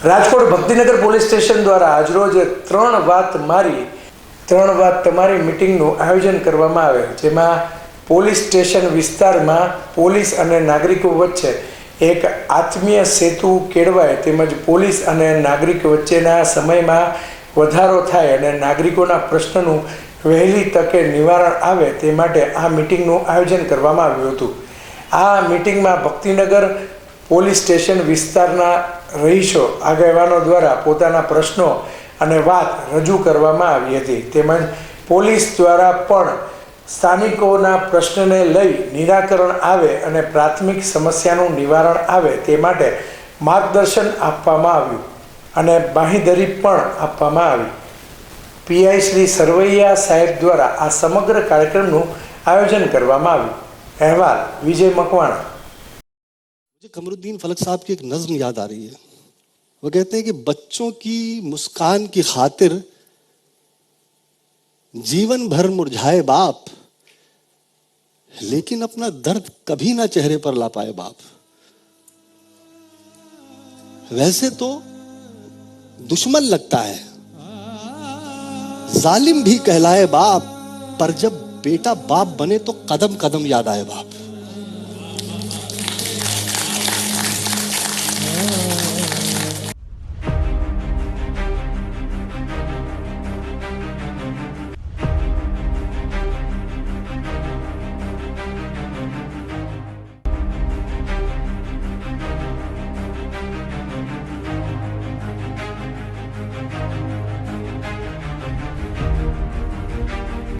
Rajkot Bhaktinagar police station દ્વારા આજરોજ ત્રણ વાત મારી, ત્રણ વાત તમારી મિટિંગનું આયોજન કરવામાં આવેલ જેમાં પોલીસ સ્ટેશન વિસ્તારમાં પોલીસ અને નાગરિકો વચ્ચે એક આત્મીય સેતુ કેળવાય તેમજ પોલીસ અને નાગરિક વચ્ચેના સમયમાં વધારો થાય અને નાગરિકોના પ્રશ્નનું વહેલી તકે નિવારણ આવે તે માટે આ મિટિંગનું આયોજન કરવામાં આવ્યું હતું. આ મિટિંગમાં ભક્તિનગર પોલીસ સ્ટેશન વિસ્તારના રહીશો, આગેવાનો દ્વારા પોતાના પ્રશ્નો અને વાત રજૂ કરવામાં આવી હતી. તેમજ પોલીસ દ્વારા પણ સ્થાનિકોના પ્રશ્નને લઈ નિરાકરણ આવે અને પ્રાથમિક સમસ્યાનું નિવારણ આવે તે માટે માર્ગદર્શન આપવામાં આવ્યું અને બાંહીધરી પણ આપવામાં આવી. પીઆઈ શ્રી સરવૈયા સાહેબ દ્વારા આ સમગ્ર કાર્યક્રમનું આયોજન કરવામાં આવ્યું. અહેવાલ વિજય મકવાણા. मुझे कमरुद्दीन फलक साहब की एक नज्म याद आ रही है। वो कहते हैं कि बच्चों की मुस्कान की खातिर जीवन भर मुरझाए बाप, लेकिन अपना दर्द कभी ना चेहरे पर ला पाए बाप। वैसे तो दुश्मन लगता है, जालिम भी कहलाए बाप, पर जब बेटा बाप बने तो कदम कदम याद आए बाप।